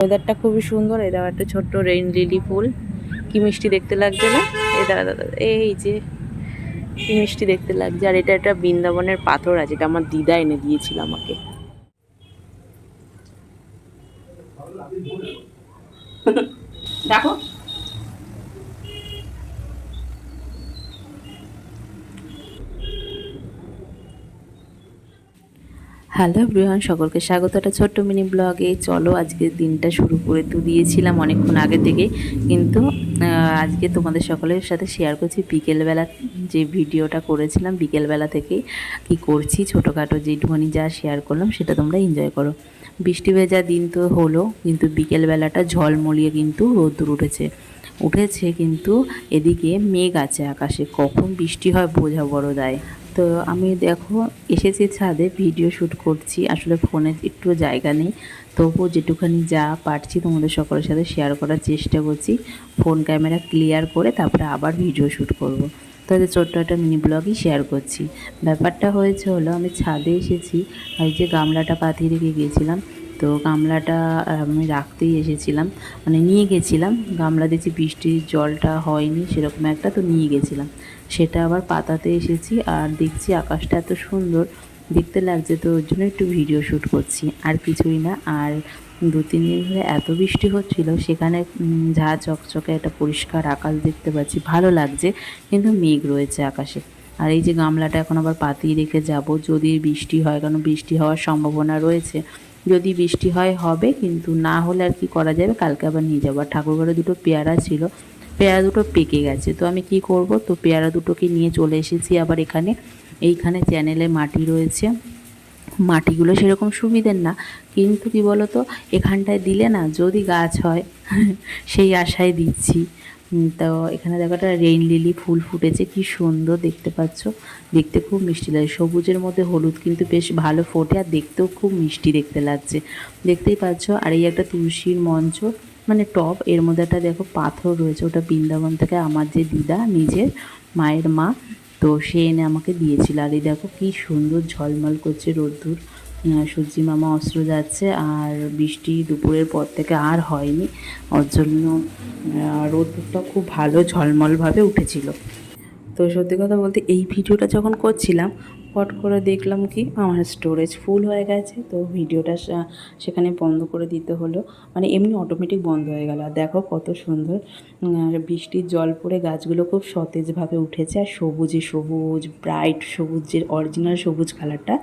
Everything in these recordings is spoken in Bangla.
ওয়েদারটা খুবই সুন্দর। এরাও একটা ছোট্ট রেইন লিলি ফুল। কি মিষ্টি দেখতে লাগছে না? এই দাদা দাদা, এই যে, কি মিষ্টি দেখতে লাগছে। আর এটা একটা বৃন্দাবনের পাথর আছে, এটা আমার দিদা এনে দিয়েছিল আমাকে। দেখো হ্যালো ব্রিহান সকলকে স্বাগত। একটা ছোট্ট মিনি ব্লগে চলো, আজকে দিনটা শুরু করে তো দিয়েছিলাম অনেকক্ষণ আগে থেকে। কিন্তু আজকে তোমাদের সকলের সাথে শেয়ার করছি বিকেলবেলা যে ভিডিওটা করেছিলাম, বিকেলবেলা থেকে কি করছি, ছোটোখাটো যেটুকুনি যা শেয়ার করলাম, সেটা তোমরা এনজয় করো। বৃষ্টি ভেজা দিন তো হলো, কিন্তু বিকেলবেলাটা ঝলমলিয়ে কিন্তু রোদ্দুর উঠেছে। উঠেছে কিন্তু এদিকে মেঘ আছে আকাশে। কখন বৃষ্টি হয় বোঝা বড় দায়। তো আমি দেখো এসেছি ছাদে ভিডিও শ্যুট করছি। আসলে ফোনে একটু জায়গা নেই। তবুও যেটুখানি যা পারছি তোমাদের সকলের সাথে শেয়ার করার চেষ্টা করছি। ফোন ক্যামেরা ক্লিয়ার করে তারপরে আবার ভিডিও শ্যুট করব। তো ছোট্ট একটা মিনি ব্লগই শেয়ার করছি। ব্যাপারটা হয়েছে হলো, আমি ছাদে এসেছি আর যে গামলাটা পাতিয়ে রেখে গিয়েছিলাম। তো গামলাটা আমি রাখতেই এসেছিলাম। মানে নিয়ে গেছিলাম। গামলা দেখছি বৃষ্টির জলটা হয়নি, সেরকম একটা, তো নিয়ে গেছিলাম। সেটা আবার পাতাতে এসেছি আর দেখছি আকাশটা এত সুন্দর। দেখতে লাগছে তো ওর জন্য একটু ভিডিও শ্যুট করছি, আর কিছুই না। আর দু, তিন দিন ধরে এত বৃষ্টি হচ্ছিল, সেখানে ঝা চকচকে একটা পরিষ্কার আকাশ দেখতে পাচ্ছি। ভালো লাগছে, কিন্তু মেঘ রয়েছে আকাশে। আর এই যে গামলাটা এখন আবার পাতিয়ে রেখে যাব, যদি বৃষ্টি হয় কারণ বৃষ্টি হওয়ার সম্ভাবনা রয়েছে। যদি বৃষ্টি হয়, হবে, কিন্তু না হলে আর কি করা যাবে? কালকে আবার নিয়ে যাব। আর ঠাকুরঘরে দুটো পেয়ারা ছিল পেয়ারা দুটো পেকে গেছে। তো আমি কি করব? তো পেয়ারা দুটোকে নিয়ে চলে এসেছি আবার এখানে। এইখানে চ্যানেলে মাটি রয়েছে। মাটিগুলো সেরকম সুবিধের না। কিন্তু কি বলতো? এখানটায় দিলে না যদি গাছ হয়, সেই আশায় দিচ্ছি। তো এখানে দেখো একটা রেইন লিলি ফুল ফুটেছে। কি সুন্দর দেখতে পাচ্ছ। দেখতে খুব মিষ্টি লাগে সবুজের মধ্যে হলুদ কিন্তু বেশ ভালো ফোটে আর দেখতেও খুব মিষ্টি দেখতে লাগছে। দেখতেই পাচ্ছ? আর এই একটা তুলসীর মঞ্চ। মানে টব এর মধ্যে একটা দেখো পাথর রয়েছে, ওটা বৃন্দাবন থেকে আমার যে দিদা, নিজের মায়ের মা, তো সে এনে আমাকে দিয়েছিল। আর এই দেখো কি সুন্দর ঝলমল করছে রোদ্দুর। সূর্যি মামা অস্ত্র যাচ্ছে, আর বৃষ্টি দুপুরের পর থেকে আর হয়নি। ওর জন্য রোদ্দুরটা খুব ভালো ঝলমলভাবে উঠেছিল। তো সত্যি কথা বলতে এই ভিডিওটা যখন করছিলাম পট করে দেখলাম কি আমার স্টোরেজ ফুল হয়ে গেছে। তো ভিডিওটা সেখানে বন্ধ করে দিতে হলো। মানে এমনি অটোমেটিক বন্ধ হয়ে গেল। আর দেখো কত সুন্দর বৃষ্টির জল পড়ে গাছগুলো খুব সতেজভাবে উঠেছে। আর সবুজে সবুজ ব্রাইট সবুজের অরিজিনাল সবুজ কালারটা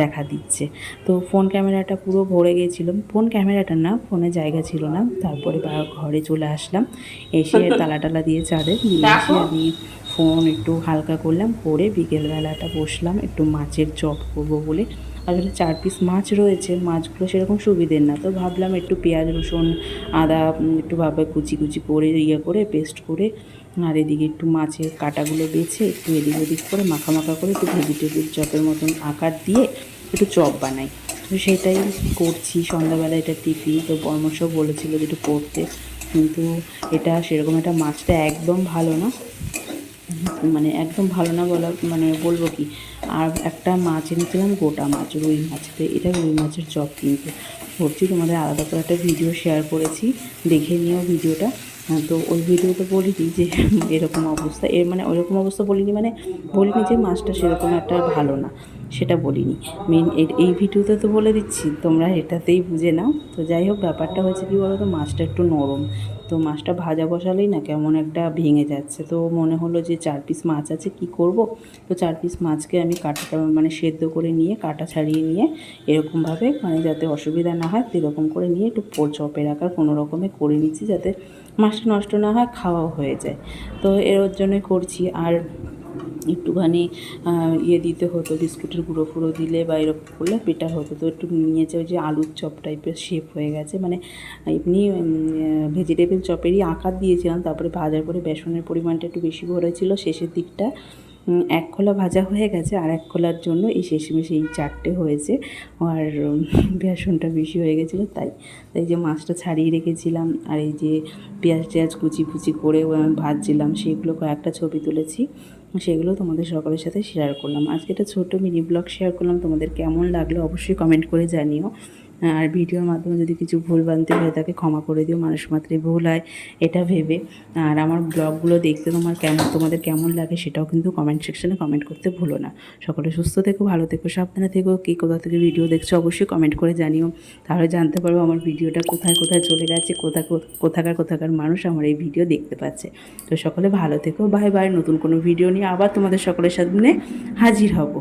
দেখা দিচ্ছে। তো ফোন ক্যামেরাটা পুরো ভরে গিয়েছিলাম ফোন ক্যামেরাটা না ফোনে জায়গা ছিল না। তারপরে ঘরে চলে আসলাম। এসে তালা টালা দিয়ে চাঁদে দিয়ে এসে আমি ফোন একটু হালকা করলাম, করে বিকেলবেলাটা বসলাম, একটু মাছের চপ করব বলে। আসলে চার পিস মাছ রয়েছে, মাছগুলো সেরকম সুবিধের না। তো ভাবলাম একটু পেঁয়াজ, রসুন, আদা একটু ভাবে কুচি কুচি করে ইয়ে করে পেস্ট করে, আর এদিকে একটু মাছের কাটাগুলো বেছে একটু এদিক ওদিক করে মাখা মাখা করে একটু ভেজিটেবিল চপের মতন আকার দিয়ে একটু চপ বানাই। তো সেটাই করছি, সন্ধ্যাবেলা এটা টিফিন তো পরামর্শ বলেছিল যে একটু করতে। কিন্তু এটা সেরকম একটা মাছটা একদম ভালো না। মানে একদম ভালো না বলা মানে বলব কি? আর একটা মাছ এনেছিলাম গোটা মাছ রুই মাছ। তো এটা রুই মাছের চপ কিন্তু। করছি তোমাদের আলাদা করে একটা ভিডিও শেয়ার করেছি দেখে নিও ভিডিওটা হ্যাঁ, তো ওই ভিডিওতে বলিনি যে এরকম অবস্থা। এর মানে ওইরকম অবস্থা বলিনি মানে বলিনি যে মাছটা সেরকম একটা ভালো না সেটা বলিনি। মেন এই ভিডিওতে তো বলে দিচ্ছি তোমরা এটাতেই বুঝে নাও। তো যাই হোক ব্যাপারটা হয়েছে কি বলো তো মাছটা একটু নরম। তো মাছটা ভাজা বসালেই না কেমন একটা ভেঙে যাচ্ছে। তো মনে হলো যে চার পিস মাছ আছে, কি করব? তো চার পিস মাছকে আমি কাটা মানে সেদ্ধ করে নিয়ে, কাটা ছাড়িয়ে নিয়ে এরকমভাবে মানে যাতে অসুবিধা না হয়, সেরকম করে নিয়ে একটু চপের আকার কোনো রকমে করে নিচ্ছি যাতে মাছটা নষ্ট না হয়, খাওয়াও হয়ে যায়। তো এর জন্যই করছি। আর একটুখানি ইয়ে দিতে হতো, বিস্কুটের গুঁড়ো ফুড়ো দিলে বা এরকম করলে বেটার হতো। তো একটু নিয়েছে ওই যে আলুর চপ টাইপের শেপ হয়ে গেছে। মানে এমনি ভেজিটেবল চপেরই আকার দিয়েছিলাম। তারপরে ভাজার পরে বেসনের পরিমাণটা একটু বেশি ভরেছিল শেষের দিকটা। এক খোলা ভাজা হয়ে গেছে আর এক খোলার জন্য এই শেষমেশে এই চারটে হয়েছে। আর বেসনটা বেশি হয়ে গেছিল, তাই তাই যে মাছটা ছাড়িয়ে রেখেছিলাম। আর এই যে পেঁয়াজ টেয়াজ কুচি কুচি করে ভাজছিলাম, সেগুলো কয়েকটা ছবি তুলেছি। সেগুলো তোমাদের সকলের সাথে শেয়ার করলাম। আজকে একটা ছোটো মিনি ব্লগ শেয়ার করলাম। তোমাদের কেমন লাগল অবশ্যই কমেন্ট করে জানিও। আর ভিডিওর মাধ্যমে যদি কিছু ভুল বানতে হয়ে থাকে, ক্ষমা করে দিও। মানুষ মাত্রই ভুল হয়, এটা ভেবে। আর আমার ব্লগগুলো দেখতে তোমার কেমন তোমাদের কেমন লাগে সেটাও কিন্তু কমেন্ট সেকশনে কমেন্ট করতে ভুলো না। সকলে সুস্থ থেকো, ভালো থেকো, সাবধানে থেকো। কে কোথা থেকে ভিডিও দেখছ অবশ্যই কমেন্ট করে জানিও। তাহলে জানতে পারব আমার ভিডিওটা কোথায় কোথায় চলে গেছে, কোথা কোথাকার কোথাকার মানুষ আমার এই ভিডিও দেখতে পাচ্ছে। তো সকলে ভালো থেকো বাই বাই নতুন কোনো ভিডিও নিয়ে আবার তোমাদের সকলের সামনে হাজির হব।